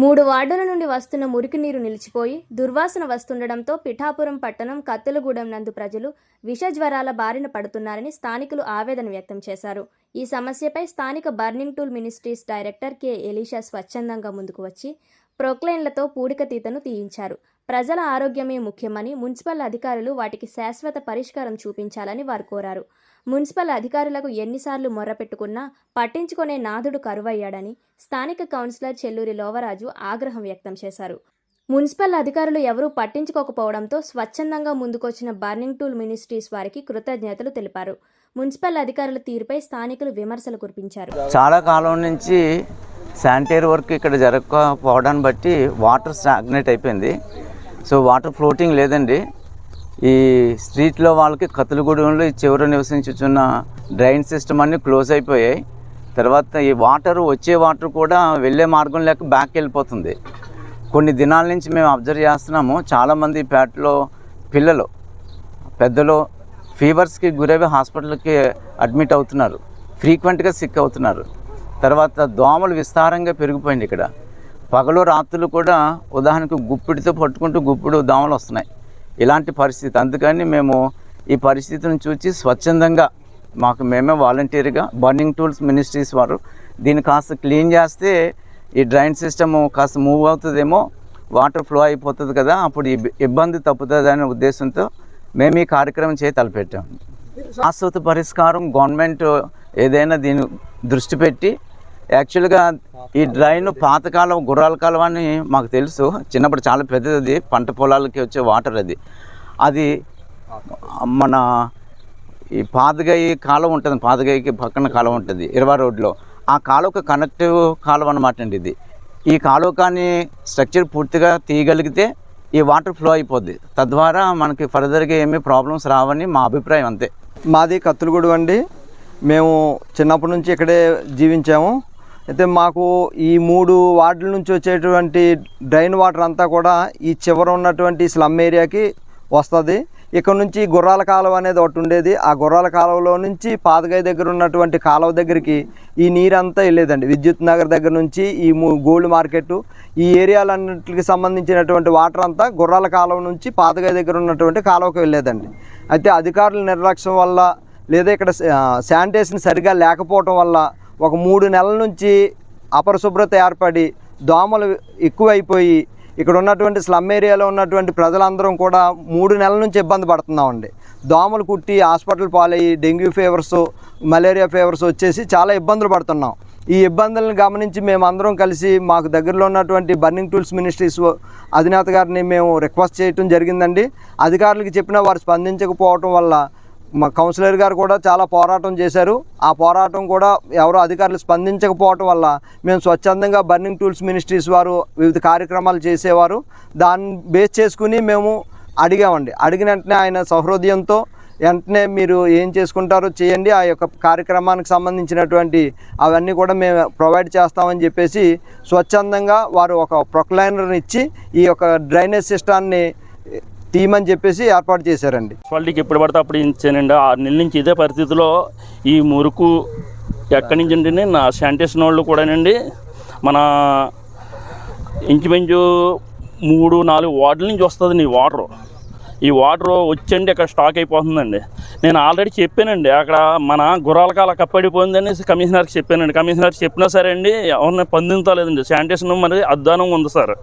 మూడు వార్డుల నుండి వస్తున్న మురికి నీరు నిలిచిపోయి దుర్వాసన వస్తుండడంతో పిఠాపురం పట్టణం కత్తులగూడెం నందు ప్రజలు విష జ్వరాల బారిన పడుతున్నారని స్థానికులు ఆవేదన వ్యక్తం చేశారు. ఈ సమస్యపై స్థానిక burning tool ministries director K Elisha స్వచ్ఛందంగా ముందుకు వచ్చి ప్రొక్లైన్లతో పూడికతీతను తీయించారు. ప్రజల ఆరోగ్యమే ముఖ్యమని మున్సిపల్ అధికారులు వాటికి శాశ్వత పరిష్కారం చూపించాలని వారు కోరారు. మున్సిపల్ అధికారులకు ఎన్నిసార్లు మొర్రపెట్టుకున్నా పట్టించుకునే నాథుడు కరువయ్యాడని స్థానిక కౌన్సిలర్ చెల్లూరి లోవరాజు ఆగ్రహం వ్యక్తం చేశారు. మున్సిపల్ అధికారులు ఎవరూ పట్టించుకోకపోవడంతో స్వచ్ఛందంగా ముందుకొచ్చిన బర్నింగ్ టూల్ మినిస్ట్రీస్ వారికి కృతజ్ఞతలు తెలిపారు. మున్సిపల్ అధికారుల తీరుపై స్థానికులు విమర్శలు కురిపించారు. చాలా కాలం నుంచి శానిటరీ వర్క్ ఇక్కడ జరగకపోవడాన్ని బట్టి వాటర్ స్టాగ్నేట్ అయిపోయింది. సో వాటర్ ఫ్లోటింగ్ లేదండి. ఈ స్ట్రీట్లో వాళ్ళకి కత్తులగూడెంలో ఈ చివర నివసించుచున్న డ్రైన్ సిస్టమ్ అన్నీ క్లోజ్ అయిపోయాయి. తర్వాత ఈ వాటర్ వచ్చే వాటర్ కూడా వెళ్ళే మార్గం లేక బ్యాక్ వెళ్ళిపోతుంది. కొన్ని దినాల నుంచి మేము అబ్జర్వ్ చేస్తున్నాము. చాలామంది పేటలో పిల్లలు పెద్దలు ఫీవర్స్కి గురవి హాస్పిటల్కి అడ్మిట్ అవుతున్నారు. ఫ్రీక్వెంట్గా సిక్ అవుతున్నారు. తర్వాత దోమలు విస్తారంగా పెరిగిపోయింది ఇక్కడ. పగలు రాత్రులు కూడా ఉదాహరణకు గుప్పిడితో పట్టుకుంటూ గుప్పిడు దోమలు వస్తున్నాయి. ఇలాంటి పరిస్థితి. అందుకని మేము ఈ పరిస్థితిని చూసి స్వచ్ఛందంగా మాకు మేమే వాలంటీర్గా బర్నింగ్ టూల్స్ మినిస్ట్రీస్ వారు దీన్ని కాస్త క్లీన్ చేస్తే ఈ డ్రైన్ సిస్టమ్ కాస్త మూవ్ అవుతుందేమో వాటర్ ఫ్లో అయిపోతుంది కదా అప్పుడు ఇబ్బంది తప్పుతుంది అనే ఉద్దేశంతో మేము ఈ కార్యక్రమం చేయి తలపెట్టాము శాశ్వత పరిష్కారం గవర్నమెంట్ ఏదైనా దీని దృష్టి పెట్టి యాక్చువల్గా ఈ డ్రైన్ పాతకాలం గుర్రాల కాలం అని మాకు తెలుసు. చిన్నప్పుడు చాలా పెద్దది. పంట పొలాలకి వచ్చే వాటర్ అది. అది మన ఈ పాతగాయి కాలం ఉంటుంది. పాతగాయికి పక్కన కాలం ఉంటుంది. ఇరవై రోడ్లో. ఆ కాలువకు కనెక్టివ్ కాలువ అనమాట అండి ఇది. ఈ కాలువ కానీ స్ట్రక్చర్ పూర్తిగా తీయగలిగితే ఈ వాటర్ ఫ్లో అయిపోద్ది. తద్వారా మనకి ఫర్దర్గా ఏమీ ప్రాబ్లమ్స్ రావని మా అభిప్రాయం అంతే. మాది కత్తులగూడు అండి. మేము చిన్నప్పటి నుంచి ఇక్కడే జీవించాము. అయితే మాకు ఈ మూడు వార్డుల నుంచి వచ్చేటువంటి డ్రైన్ వాటర్ అంతా కూడా ఈ చివర ఉన్నటువంటి స్లమ్ ఏరియాకి వస్తుంది. ఇక్కడ నుంచి గుర్రాల కాలువ అనేది ఒకటి ఉండేది. ఆ గుర్రాల కాలువలో నుంచి పాతగాయ దగ్గర ఉన్నటువంటి కాలువ దగ్గరికి ఈ నీరంతా వెళ్ళేదండి. విద్యుత్ నగర్ దగ్గర నుంచి ఈ గోల్డ్ మార్కెట్ ఈ ఏరియాలన్నింటికి సంబంధించినటువంటి వాటర్ అంతా గుర్రాల కాలువ నుంచి పాతగాయ దగ్గర ఉన్నటువంటి కాలువకి వెళ్ళేదండి. అయితే అధికారుల నిర్లక్ష్యం వల్ల లేదా ఇక్కడ శానిటేషన్ సరిగా లేకపోవటం వల్ల ఒక మూడు నెలల నుంచి అపరిశుభ్రత ఏర్పడి దోమలు ఎక్కువైపోయి ఇక్కడ ఉన్నటువంటి స్లమ్ ఏరియాలో ఉన్నటువంటి ప్రజలందరం కూడా మూడు నెలల నుంచి ఇబ్బంది పడుతున్నామండి. దోమలు కుట్టి హాస్పిటల్ పాలయ్యి డెంగ్యూ ఫీవర్స్ మలేరియా ఫీవర్స్ వచ్చేసి చాలా ఇబ్బందులు పడుతున్నాం. ఈ ఇబ్బందులను గమనించి మేమందరం కలిసి మాకు దగ్గరలో ఉన్నటువంటి బర్నింగ్ టూల్స్ మినిస్ట్రీస్ అధినేత గారిని మేము రిక్వెస్ట్ చేయటం జరిగిందండి. అధికారులకు చెప్పినా వారు స్పందించకపోవటం వల్ల మా కౌన్సిలర్ గారు కూడా చాలా పోరాటం చేశారు. ఆ పోరాటం కూడా ఎవరో అధికారులు స్పందించకపోవటం వల్ల మేము స్వచ్ఛందంగా బర్నింగ్ టూల్స్ మినిస్ట్రీస్ వారు వివిధ కార్యక్రమాలు చేసేవారు. దాన్ని బేస్ చేసుకుని మేము అడిగామండి. అడిగిన వెంటనే ఆయన సహృదయంతో వెంటనే మీరు ఏం చేసుకుంటారో చేయండి. ఆ యొక్క కార్యక్రమానికి సంబంధించినటువంటి అవన్నీ కూడా మేము ప్రొవైడ్ చేస్తామని చెప్పేసి స్వచ్ఛందంగా వారు ఒక ప్రొక్లైనర్ని ఇచ్చి ఈ యొక్క డ్రైనేజ్ సిస్టాన్ని తీయమని చెప్పేసి ఏర్పాటు చేశారండి. మున్సిపాలిటీకి ఎప్పుడు పడితే అప్పుడు ఇచ్చానండి ఆరు నెలల నుంచి ఇదే పరిస్థితిలో ఈ మురుకు ఎక్కడి నుంచి అంటే నా శానిటేషన్ వాళ్ళు కూడానండి. మన ఇంచుమించు మూడు నాలుగు వార్డుల నుంచి వస్తుంది ఈ వాటరు. ఈ వాటర్ వచ్చండి అక్కడ స్టాక్ అయిపోతుందండి. నేను ఆల్రెడీ చెప్పానండి అక్కడ మన గుర్రాల కాల కప్పడిపోయిందని కమిషనర్కి చెప్పానండి. కమిషనర్కి చెప్పినా సరే అండి ఎవరిని పొందించలేదండి. శానిటేషన్ మరి అద్దానం ఉంది సార్.